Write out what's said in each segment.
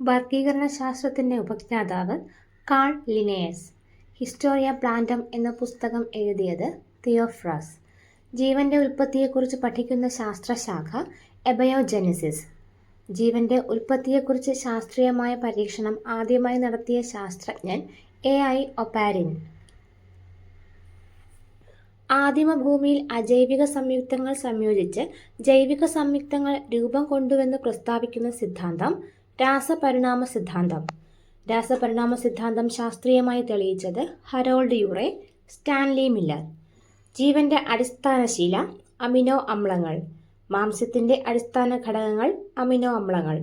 വർഗീകരണ ശാസ്ത്രത്തിന്റെ ഉപജ്ഞാതാവ് Carl Linnaeus. Historia പ്ലാന്റം എന്ന പുസ്തകം എഴുതിയത് തിയോഫ്രാസ്. ജീവന്റെ ഉൽപ്പത്തിയെക്കുറിച്ച് പഠിക്കുന്ന ശാസ്ത്രശാഖ എബയോജെനിസിസ്. ജീവന്റെ ഉൽപ്പത്തിയെക്കുറിച്ച് ശാസ്ത്രീയമായ പരീക്ഷണം ആദ്യമായി നടത്തിയ ശാസ്ത്രജ്ഞൻ എ ഐ ഒപാരിൻ. ആദിമ ഭൂമിയിൽ അജൈവിക സംയുക്തങ്ങൾ സംയോജിച്ച് ജൈവിക സംയുക്തങ്ങൾ രൂപം കൊണ്ടുവെന്ന് പ്രസ്താവിക്കുന്ന സിദ്ധാന്തം രാസപരിണാമ സിദ്ധാന്തം. രാസപരിണാമ സിദ്ധാന്തം ശാസ്ത്രീയമായി തെളിയിച്ചത് ഹരോൾഡ് യൂറെ സ്റ്റാൻലി മില്ലർ. ജീവന്റെ അടിസ്ഥാനശീല അമിനോ അമ്ലങ്ങൾ. മാംസ്യത്തിന്റെ അടിസ്ഥാന ഘടകങ്ങൾ അമിനോ അമ്ലങ്ങൾ.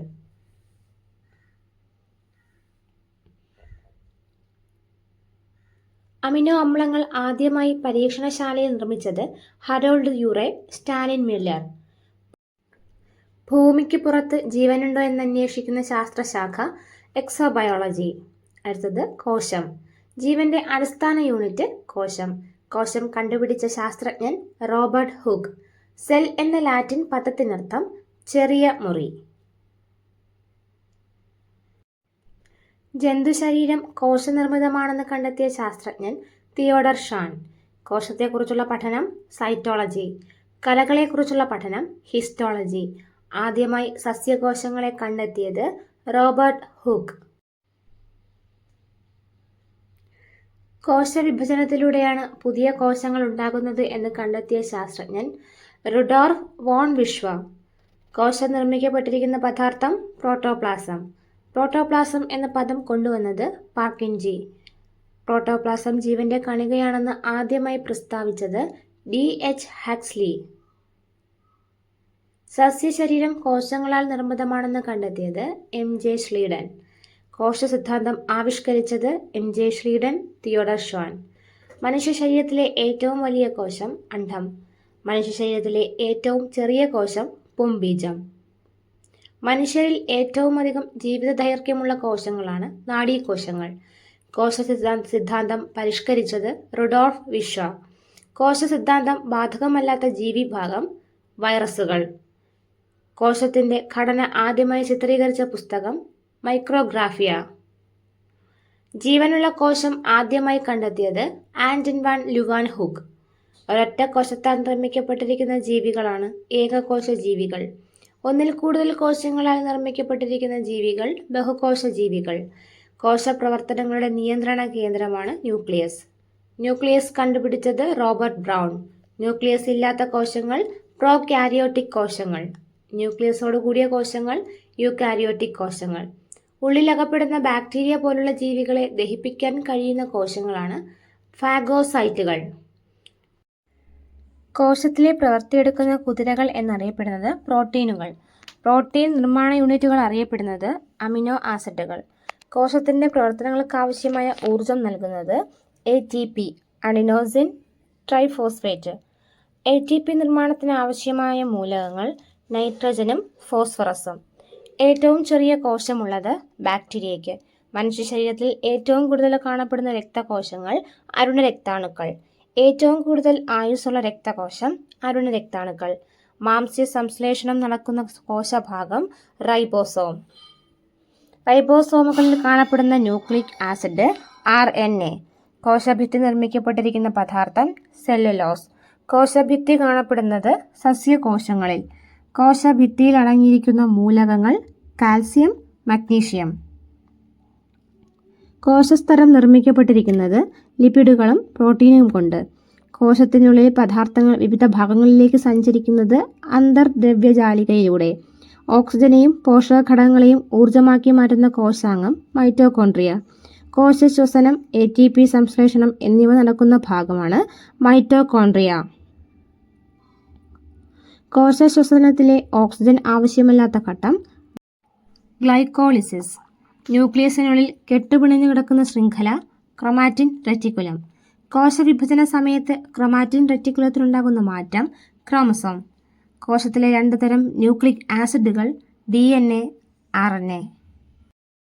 അമിനോ അമ്ലങ്ങൾ ആദ്യമായി പരീക്ഷണശാലയിൽ നിർമ്മിച്ചത് ഹരോൾഡ് യൂറെ സ്റ്റാലിൻ മില്ലർ. ഭൂമിക്ക് പുറത്ത് ജീവനുണ്ടോ എന്ന് അന്വേഷിക്കുന്ന ശാസ്ത്രശാഖ എക്സോബയോളജി. അടുത്തത് കോശം. ജീവന്റെ അടിസ്ഥാന യൂണിറ്റ് കോശം. കോശം കണ്ടുപിടിച്ച ശാസ്ത്രജ്ഞൻ റോബർട്ട് ഹുഗ്. സെൽ എന്ന ലാറ്റിൻ പദത്തിനർത്ഥം ചെറിയ മുറി. ജന്തുശരീരം കോശനിർമ്മിതമാണെന്ന് കണ്ടെത്തിയ ശാസ്ത്രജ്ഞൻ തിയോഡർ ഷാൻ. കോശത്തെക്കുറിച്ചുള്ള പഠനം സൈറ്റോളജി. കലകളെക്കുറിച്ചുള്ള പഠനം ഹിസ്റ്റോളജി. ആദ്യമായി സസ്യകോശങ്ങളെ കണ്ടെത്തിയത് റോബർട്ട് ഹുക്ക്. കോശവിഭജനത്തിലൂടെയാണ് പുതിയ കോശങ്ങൾ ഉണ്ടാകുന്നത് എന്ന് കണ്ടെത്തിയ ശാസ്ത്രജ്ഞൻ റുഡോർഫ് വോൺ വിശ്വ കോശം നിർമ്മിക്കപ്പെട്ടിരിക്കുന്ന പദാർത്ഥം പ്രോട്ടോപ്ലാസം. പ്രോട്ടോപ്ലാസം എന്ന പദം കൊണ്ടുവന്നത് പാർക്കിൻജി. പ്രോട്ടോപ്ലാസം ജീവന്റെ കണികയാണെന്ന് ആദ്യമായി പ്രസ്താവിച്ചത് ഡി എച്ച് ഹാക്സ്ലി. സസ്യശരീരം കോശങ്ങളാൽ നിർമ്മിതമാണെന്ന് കണ്ടെത്തിയത് എം ജെ ശ്രീഡൻ. കോശ സിദ്ധാന്തം ആവിഷ്കരിച്ചത് M J Schleiden Theodor Schwann മനുഷ്യ ശരീരത്തിലെ ഏറ്റവും വലിയ കോശം അണ്ഡം. മനുഷ്യ ശരീരത്തിലെ ഏറ്റവും ചെറിയ കോശം പുംബീജം. മനുഷ്യരിൽ ഏറ്റവും അധികം ജീവിത ദൈർഘ്യമുള്ള കോശങ്ങളാണ് നാഡീകോശങ്ങൾ. കോശ സിദ്ധാന്ത സിദ്ധാന്തം പരിഷ്കരിച്ചത് റുഡോൾഫ് വിഷ കോശ സിദ്ധാന്തം ബാധകമല്ലാത്ത ജീവിഭാഗം വൈറസുകൾ. കോശത്തിന്റെ ഘടന ആദ്യമായി ചിത്രീകരിച്ച പുസ്തകം മൈക്രോഗ്രാഫിയ. ജീവനുള്ള കോശം ആദ്യമായി കണ്ടെത്തിയത് ആൻഡൻ വാൻ ലുവാൻ ഹുക്ക് ഒരൊറ്റ കോശത്താൽ നിർമ്മിക്കപ്പെട്ടിരിക്കുന്ന ജീവികളാണ് ഏകകോശ ജീവികൾ. ഒന്നിൽ കൂടുതൽ കോശങ്ങളാൽ നിർമ്മിക്കപ്പെട്ടിരിക്കുന്ന ജീവികൾ ബഹുകോശ ജീവികൾ. കോശപ്രവർത്തനങ്ങളുടെ നിയന്ത്രണ കേന്ദ്രമാണ് ന്യൂക്ലിയസ്. ന്യൂക്ലിയസ് കണ്ടുപിടിച്ചത് റോബർട്ട് ബ്രൗൺ. ന്യൂക്ലിയസ് ഇല്ലാത്ത കോശങ്ങൾ പ്രോകാരിയോട്ടിക് കോശങ്ങൾ. ന്യൂക്ലിയസോട് കൂടിയ കോശങ്ങൾ യൂകാരിയോട്ടിക് കോശങ്ങൾ. ഉള്ളിലകപ്പെടുന്ന ബാക്ടീരിയ പോലുള്ള ജീവികളെ ദഹിപ്പിക്കാൻ കഴിയുന്ന കോശങ്ങളാണ് ഫാഗോസൈറ്റുകൾ. കോശത്തിലെ പ്രവർത്തിയെടുക്കുന്ന കുതിരകൾ എന്നറിയപ്പെടുന്നത് പ്രോട്ടീനുകൾ. പ്രോട്ടീൻ നിർമ്മാണ യൂണിറ്റുകൾ അറിയപ്പെടുന്നത് അമിനോ ആസിഡുകൾ. കോശത്തിന്റെ പ്രവർത്തനങ്ങൾക്കാവശ്യമായ ഊർജം നൽകുന്നത് A T P adenosine triphosphate. A T P നിർമ്മാണത്തിന് ആവശ്യമായ മൂലകങ്ങൾ നൈട്രജനും ഫോസ്ഫറസും. ഏറ്റവും ചെറിയ കോശമുള്ളത് ബാക്ടീരിയയ്ക്ക്. മനുഷ്യ ശരീരത്തിൽ ഏറ്റവും കൂടുതൽ കാണപ്പെടുന്ന രക്തകോശങ്ങൾ അരുണ രക്താണുക്കൾ ഏറ്റവും കൂടുതൽ ആയുസ്സുള്ള രക്തകോശം അരുണ രക്താണുക്കൾ മാംസ്യ സംശ്ലേഷണം നടക്കുന്ന കോശഭാഗം റൈബോസോം. റൈബോസോമുകളിൽ കാണപ്പെടുന്ന nucleic acid R N A കോശഭിത്തി നിർമ്മിക്കപ്പെട്ടിരിക്കുന്ന പദാർത്ഥം സെല്ലുലോസ്. കോശഭിത്തി കാണപ്പെടുന്നത് സസ്യകോശങ്ങളിൽ. കോശഭിത്തിയിൽ അടങ്ങിയിരിക്കുന്ന മൂലകങ്ങൾ കാൽസ്യം മഗ്നീഷ്യം. കോശസ്തരം നിർമ്മിക്കപ്പെട്ടിരിക്കുന്നത് ലിപിഡുകളും പ്രോട്ടീനും കൊണ്ട്. കോശത്തിനുള്ളിലെ പദാർത്ഥങ്ങൾ വിവിധ ഭാഗങ്ങളിലേക്ക് സഞ്ചരിക്കുന്നത് അന്തർദ്രവ്യജാലികയിലൂടെ. ഓക്സിജനെയും പോഷകഘടകങ്ങളെയും ഊർജമാക്കി മാറ്റുന്ന കോശാംഗം മൈറ്റോകോൺട്രിയ കോശശ്വസനം എ ടി പി സംശ്ലേഷണം എന്നിവ നടക്കുന്ന ഭാഗമാണ് മൈറ്റോകോൺട്രിയ കോശശ്വസനത്തിലെ ഓക്സിജൻ ആവശ്യമില്ലാത്ത ഘട്ടം. ഗ്ലൈക്കോളിസിസ്. ന്യൂക്ലിയസിനുള്ളിൽ കെട്ടുപിണഞ്ഞു കിടക്കുന്ന ശൃംഖല ക്രൊമാറ്റിൻ റെറ്റിക്കുലം. കോശവിഭജന സമയത്ത് ക്രൊമാറ്റിൻ റെറ്റിക്കുലത്തിനുണ്ടാകുന്ന മാറ്റം ക്രോമസോം. കോശത്തിലെ രണ്ട് തരം ന്യൂക്ലിക് ആസിഡുകൾ D N A R N A.